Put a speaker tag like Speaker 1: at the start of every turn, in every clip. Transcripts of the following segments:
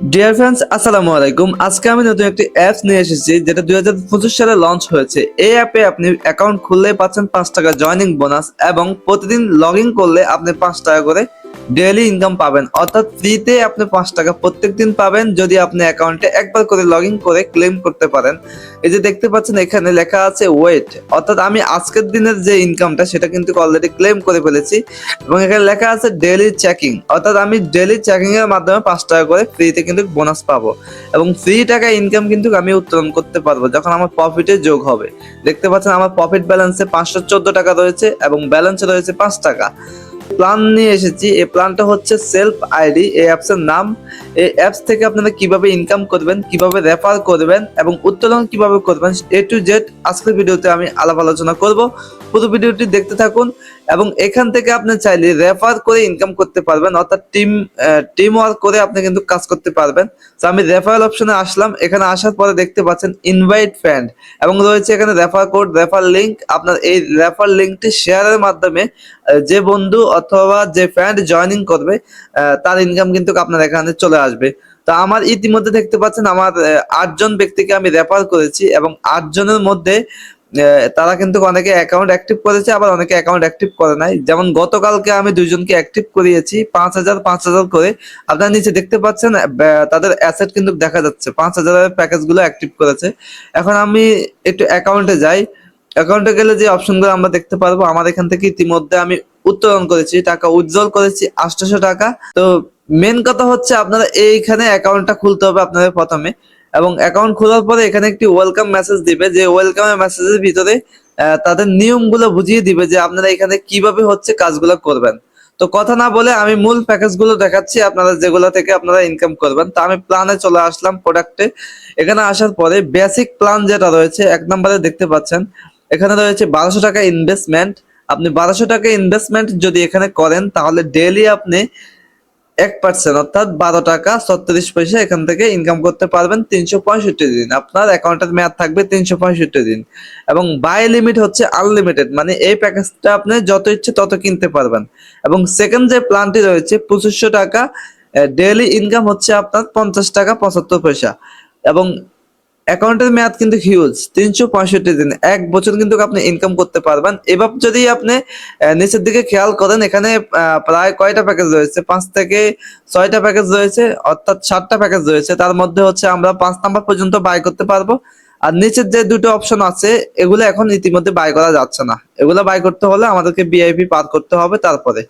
Speaker 1: Dear friends আসসালামু আলাইকুম। আজকে আমি নতুন একটি অ্যাপস নিয়ে এসেছি যেটা দুই হাজার পঁচিশ সালে লঞ্চ হয়েছে। এই অ্যাপে আপনি অ্যাকাউন্ট খুললে পাচ্ছেন পাঁচ টাকা জয়নিং বোনাস এবং প্রতিদিন লগ ইন করলে আপনি পাঁচ টাকা করে ডেইলি ইনকাম পাবেন। অর্থাৎ ফ্রিতে আপনি পাঁচ টাকা প্রত্যেক দিন পাবেন যদি আপনি অ্যাকাউন্টে একবার করে লগ ইন করে ক্লেম করতে পারেন। এই যে দেখতে পাচ্ছেন, এখানে লেখা আছে ওয়েট অর্থাৎ আমি আজকের দিনের যে ইনকামটা সেটা কিন্তু অলরেডি ক্লেম করে ফেলেছি এবং এখানে লেখা আছে ডেইলি চেকিং অর্থাৎ আমি ডেইলি চেকিং এর মাধ্যমে পাঁচ টাকা করে ফ্রিতে কিন্তু বোনাস পাবো। এবং ফ্রি টাকা ইনকাম কিন্তু আমি উত্তোলন করতে পারব যখন আমার প্রফিটে যোগ হবে। দেখতে পাচ্ছেন আমার প্রফিট ব্যালেন্সে পাঁচশো চোদ্দ টাকা রয়েছে এবং ব্যালেন্সে রয়েছে পাঁচ টাকা। প্ল্যান নিয়ে এসেছি। এই প্ল্যানটা হচ্ছে সেলফ আইডি এই অ্যাপসের নাম। এই অ্যাপস থেকে আপনারা কীভাবে ইনকাম করবেন, কীভাবে রেফার করবেন এবং উত্তোলন কীভাবে করবেন এ টু জেড আজকের ভিডিওতে আমি আলাপ আলোচনা করব। পুরো ভিডিওটি দেখতে থাকুন। এবং এখান থেকে আপনি চাইলে রেফার করে ইনকাম করতে পারবেন, অর্থাৎ টিম টিম ওয়ার্ক করে আপনি কিন্তু কাজ করতে পারবেন। তো আমি রেফারেল অপশনে আসলাম। এখানে আসার পরে দেখতে পাচ্ছেন ইনভাইট ফ্রেন্ড এবং রয়েছে এখানে রেফার কোড রেফার লিংক আপনার এই রেফার লিংকটি শেয়ারের মাধ্যমে যে বন্ধু অথবা যে ফ্রেন্ড জয়েনিং করবে তার ইনকাম কিন্তু আপনার এখানে চলে আসবে। তো, আমার ইতিমধ্যে দেখতে পাচ্ছেন আমার আটজন ব্যক্তিকে আমি রেফার করেছি এবং আটজনের মধ্যে তারা কিন্তু অনেকে অ্যাকাউন্ট অ্যাক্টিভ করেছে, আবার অনেকে অ্যাকাউন্ট অ্যাক্টিভ করে নাই। যেমন গতকালকে আমি দুইজনকে অ্যাক্টিভ করিয়েছি, পাঁচ হাজার পাঁচ হাজার করে। আপনারা নিচে দেখতে পাচ্ছেন তাদের অ্যাসেট কিন্তু দেখা যাচ্ছে। পাঁচ হাজারের প্যাকেজগুলো অ্যাক্টিভ করেছে। এখন আমি একটু অ্যাকাউন্টে যাই। অ্যাকাউন্টে গেলে যে অপশনগুলো আমরা দেখতে পারব, আমার এখান থেকে ইতিমধ্যে আমি উত্তোলন করেছি, টাকা উজ্জ্বল করেছি, আটশোশো টাকা। তো মেন কথা হচ্ছে, আপনারা এইখানে অ্যাকাউন্টটা খুলতে হবে আপনাদের প্রথমে। এবং অ্যাকাউন্ট খোলার পরে এখানে একটি ওয়েলকাম মেসেজ দিবে। যে ওয়েলকাম মেসেজের ভিতরে তাদের নিয়মগুলো বুঝিয়ে দিবে যে আপনারা এখানে কীভাবে হচ্ছে কাজগুলো করবেন। তো কথা না বলে আমি মূল প্যাকেজগুলো দেখাচ্ছি, আপনারা যেগুলো থেকে আপনারা ইনকাম করবেন। তা আমি প্ল্যানে চলে আসলাম প্রোডাক্টে এখানে আসার পরে বেসিক প্ল্যান যেটা রয়েছে, এক নম্বরে দেখতে পাচ্ছেন, এখানে রয়েছে বারোশো টাকা ইনভেস্টমেন্ট আপনি বারোশো টাকা ইনভেস্টমেন্ট যদি এখানে করেন, তাহলে ডেইলি আপনি এক পার্সেন্ট অর্থাৎ বারো টাকা ছত্রিশ পয়সা এখান থেকে ইনকাম করতে পারবেন তিনশো পঁয়ষট্টি দিন। আপনার অ্যাকাউন্টের মেয়াদ থাকবে তিনশো পঁয়ষট্টি দিন। এবং বাই লিমিট হচ্ছে আনলিমিটেড মানে এই প্যাকেজটা আপনি যত ইচ্ছে তত কিনতে পারবেন। এবং সেকেন্ড যে প্ল্যানটি রয়েছে, পঁচিশশো টাকা ডেইলি ইনকাম হচ্ছে আপনার পঞ্চাশ টাকা পঁচাত্তর পয়সা। এবং অ্যাকাউন্টের মেয়াদ কিন্তু হিউজ তিনশো পঁয়ষট্টি দিন। এক বছর কিন্তু আপনি ইনকাম করতে পারবেন। এবার যদি আপনি নিচের দিকে খেয়াল করেন, এখানে প্রায় কয়টা প্যাকেজ রয়েছে? পাঁচ থেকে ছয়টা প্যাকেজ রয়েছে, অর্থাৎ সাতটা প্যাকেজ রয়েছে। তার মধ্যে হচ্ছে আমরা পাঁচ নাম্বার পর্যন্ত বাই করতে পারব। আর নিচের যে দুটো অপশন আছে, এগুলো এখন ইতিমধ্যে বাই করা যাচ্ছে না। এগুলো বাই করতে হলে আমাদেরকে বিআইপি পার করতে হবে তারপরে।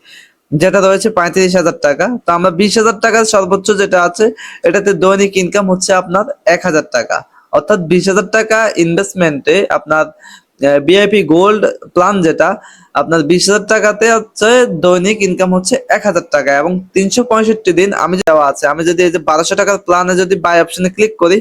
Speaker 1: যেটা রয়েছে পঁয়ত্রিশ হাজার টাকা। তো আমরা বিশ হাজার টাকার সর্বোচ্চ যেটা আছে, এটাতে দৈনিক ইনকাম হচ্ছে আপনার এক হাজার টাকা। অর্থাৎ বিশ হাজার টাকা ইনভেস্টমেন্টে আপনার বিআইপি গোল্ড প্ল্যান যেটা, আপনার বিশ হাজার টাকাতে হচ্ছে দৈনিক ইনকাম হচ্ছে এক হাজার টাকা এবং তিনশো পঁয়ষট্টি দিন আমি দেওয়া আছে, আমি যদি এই যে বারোশো টাকার প্ল্যানে যদি বাই অপশনে ক্লিক করি,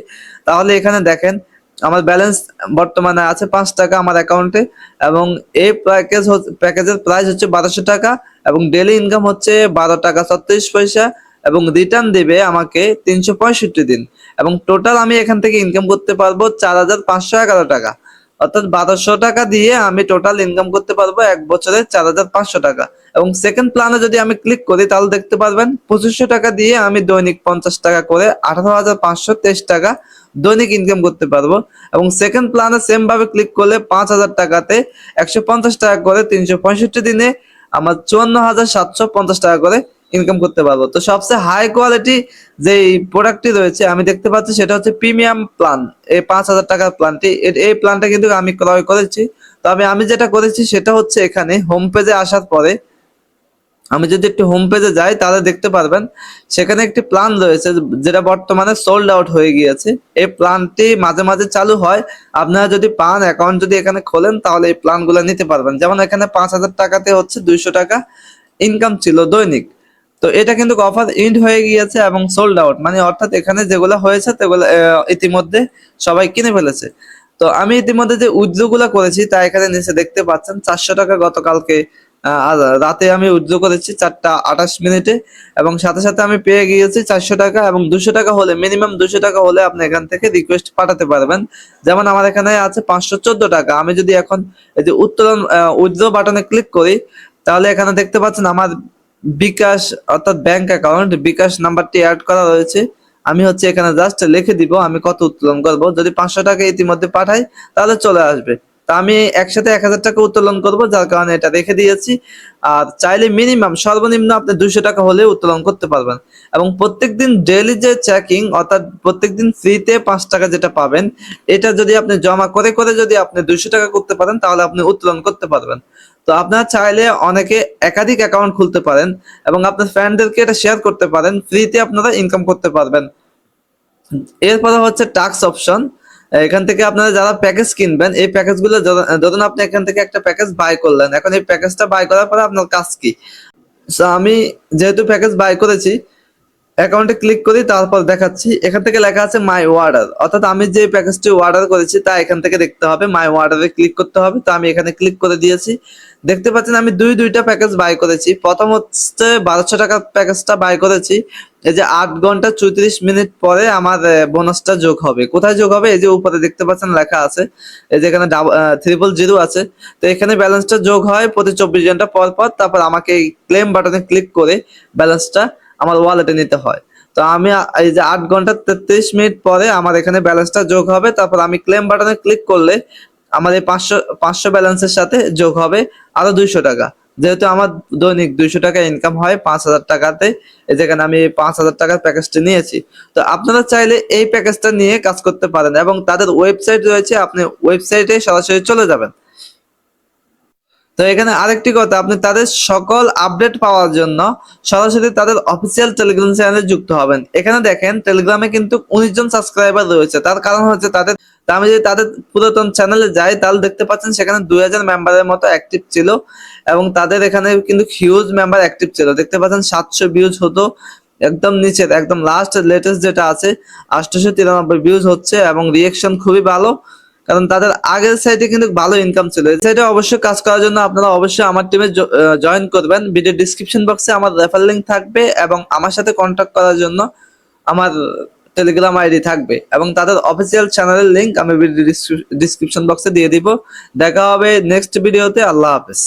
Speaker 1: তাহলে এখানে দেখেন আমার ব্যালেন্স বর্তমানে আছে পাঁচ টাকা আমার অ্যাকাউন্টে এবং এই প্যাকেজ প্যাকেজের প্রাইস হচ্ছে বারোশো টাকা এবং ডেলি ইনকাম হচ্ছে বারো টাকা ছত্রিশ পয়সা এবং রিটার্ন দেবে আমাকে তিনশো পঁয়ষট্টি দিন। এবং টোটাল আমি এখান থেকে ইনকাম করতে পারব চার হাজার পাঁচশো এগারো টাকা। অর্থাৎ বারোশো টাকা দিয়ে আমি টোটাল ইনকাম করতে পারব এক বছরে চার হাজার পাঁচশো টাকা। এবং সেকেন্ড প্ল্যানে যদি আমি ক্লিক করি, তাহলে দেখতে পারবেন পঁচিশশো টাকা দিয়ে আমি দৈনিক পঞ্চাশ টাকা করে আঠারো হাজার পাঁচশো তেইশ টাকা দৈনিক ইনকাম করতে পারব। এবং সেকেন্ড প্ল্যানে সেম ভাবে ক্লিক করলে পাঁচ হাজার টাকাতে একশো পঞ্চাশ টাকা করে তিনশো পঁয়ষট্টি দিনে আমার চুয়ান্ন হাজার সাতশো পঞ্চাশ টাকা করে ইনকাম করতে পারব। তো সবচেয়ে হাই কোয়ালিটি যে প্রোডাক্টটি রয়েছে, আমি দেখতে পাচ্ছি সেটা হচ্ছে প্রিমিয়াম প্ল্যান এই পাঁচ হাজার টাকার প্ল্যানটি এই প্ল্যানটা কিন্তু আমি ক্রয় করেছি। তবে আমি যেটা করেছি সেটা হচ্ছে এখানে হোম পেজে আসার পরে আমি যদি একটু হোম পেজে যাই, তাহলে দেখতে পারবেন, সেখানে একটি প্ল্যান রয়েছে যেটা বর্তমানে সোল্ড আউট হয়ে গিয়েছে। এই প্ল্যানটি মাঝে মাঝে চালু হয়। আপনারা যদি পান অ্যাকাউন্ট যদি এখানে খোলেন, তাহলে এই প্ল্যানগুলো নিতে পারবেন। যেমন এখানে পাঁচ হাজার টাকাতে হচ্ছে দুইশো টাকা ইনকাম ছিল দৈনিক। তো এটা কিন্তু অফার ইন্ড হয়ে গিয়েছে এবং সোল্ড আউট মানে অর্থাৎ এখানে যেগুলো হয়েছে সেগুলো ইতিমধ্যে সবাই কিনে ফেলেছে। তো আমি ইতিমধ্যে যে উদ্যোগগুলো করেছি, তা এখানে নিচে দেখতে পাচ্ছেন, চারশো টাকা গতকালকে রাতে আমি উদ্যোগ করেছি চারটা আঠাশ মিনিটে এবং সাথে সাথে আমি পেয়ে গিয়েছি চারশো টাকা এবং দুশো টাকা হলে মিনিমাম দুশো টাকা হলে আপনি এখান থেকে রিকোয়েস্ট পাঠাতে পারবেন। যেমন আমার এখানে আছে পাঁচশো চোদ্দ টাকা। আমি যদি এখন এই যে উত্তোলন উইথড্র বাটনে ক্লিক করি, তাহলে এখানে দেখতে পাচ্ছেন আমার বিকাশ অর্থাৎ ব্যাংক অ্যাকাউন্ট বিকাশ নাম্বারটি অ্যাড করা রয়েছে। আমি হচ্ছে এখানে জাস্ট লিখে দিব, আমি কত উত্তোলন করব। যদি পাঁচশো টাকা ইতিমধ্যে পাঠাই, তাহলে চলে আসবে। তা আমি একসাথে এক হাজার টাকা উত্তোলন করব, যার কারণে এটা রেখে দিয়েছি। আর চাইলে মিনিমাম, সর্বনিম্ন আপনি দুইশো টাকা হলে উত্তোলন করতে পারবেন। এবং প্রত্যেকদিন ডেইলি যে চেকিং, অর্থাৎ প্রত্যেকদিন ফ্রিতে পাঁচ টাকা যেটা পাবেন, এটা যদি আপনি জমা করে করে যদি আপনি দুইশো টাকা করতে পারেন, তাহলে আপনি উত্তোলন করতে পারবেন। তো আপনারা চাইলে অনেকে একাধিক অ্যাকাউন্ট খুলতে পারেন এবং আপনার ফ্রেন্ডদেরকে এটা শেয়ার করতে পারেন, ফ্রিতে আপনারা ইনকাম করতে পারবেন। এরপরে হচ্ছে টাক্স অপশন এখান থেকে আপনারা যারা প্যাকেজ কিনবেন, এই প্যাকেজ প্যাকেজগুলো ধরুন আপনি এখান থেকে একটা প্যাকেজ বাই করলেন, এখন এই প্যাকেজটা বাই করার পরে আপনার কাজ কি? আমি যেহেতু প্যাকেজ বাই করেছি অ্যাকাউন্টে ক্লিক করি, তারপর দেখাচ্ছি। এখান থেকে লেখা আছে মাই ওয়ার্ডার। অর্থাৎ আমি যে প্যাকেজটি অর্ডার করেছি, তা এখান থেকে দেখতে হবে। মাই ওয়ার্ডারে ক্লিক করতে হবে। তো আমি এখানে ক্লিক করে দিয়েছি। দেখতে পাচ্ছেন, আমি দুই, দুইটা প্যাকেজ বাই করেছি। প্রথম হচ্ছে বারোশো টাকার প্যাকেজটা বাই করেছি। এই যে আট ঘণ্টা চৌত্রিশ মিনিট পরে আমার বোনাসটা যোগ হবে। কোথায় যোগ হবে? এই যে উপরে দেখতে পাচ্ছেন, লেখা আছে। এই যে এখানে ট্রিপল জিরো আছে। তো এখানে ব্যালেন্সটা যোগ হয় প্রতি চব্বিশ ঘণ্টা পর পর। তারপর আমাকে ক্লেম বাটনে ক্লিক করে ব্যালেন্সটা আমার ওয়ালেটে নিতে হয়। তো আমি এই যে আট ঘণ্টা তেত্রিশ মিনিট পরে আমার এখানে ব্যালেন্সটা যোগ হবে, তারপর আমি ক্লেম বাটনে ক্লিক করলে আমার এই পাঁচশো পাঁচশো ব্যালেন্সের সাথে যোগ হবে আরও দুইশো টাকা। যেহেতু আমার দৈনিক দুইশো টাকা ইনকাম হয়, পাঁচ হাজার টাকাতে, এই যেখানে আমি পাঁচ হাজার টাকার প্যাকেজটি নিয়েছি। তো আপনারা চাইলে এই প্যাকেজটা নিয়ে কাজ করতে পারেন এবং তাদের ওয়েবসাইট রয়েছে, আপনি ওয়েবসাইটে সরাসরি চলে যাবেন। তো এখানে আরেকটি কথা, আপনি তাদের সকল আপডেট পাওয়ার জন্য সরাসরি তাদের অফিসিয়াল টেলিগ্রাম চ্যানেলে যুক্ত হবেন। এখানে দেখেন টেলিগ্রামে কিন্তু উনিশ জন সাবস্ক্রাইবার রয়েছে। তার কারণ হচ্ছে তাদের আমি যদি তাদের পুরাতন চ্যানেলে যাই, তাহলে দেখতে পাচ্ছেন সেখানে দুই হাজার মেম্বারের মতো অ্যাক্টিভ ছিল এবং তাদের এখানে কিন্তু হিউজ মেম্বার অ্যাক্টিভ ছিল। দেখতে পাচ্ছেন, সাতশো ভিউজ হতো, একদম নিচের, একদম লাস্ট লেটেস্ট যেটা আছে আটশোশো তিরানব্বই ভিউজ হচ্ছে এবং রিয়েকশন খুবই ভালো। কারণ তাদের আগের সাইডে কিন্তু ভালো ইনকাম ছিল। এই সাইডে অবশ্যই কাজ করার জন্য আপনারা অবশ্যই আমার টিমে জয়েন করবেন। ভিডিও ডিসক্রিপশন বক্সে আমার রেফার লিঙ্ক থাকবে এবং আমার সাথে কন্ট্যাক্ট করার জন্য আমার টেলিগ্রাম আইডি থাকবে এবং তাদের অফিসিয়াল চ্যানেলের লিঙ্ক আমি ভিডিও ডিসক্রিপশন বক্সে দিয়ে দিব। দেখা হবে নেক্সট ভিডিওতে আল্লাহ হাফেজ।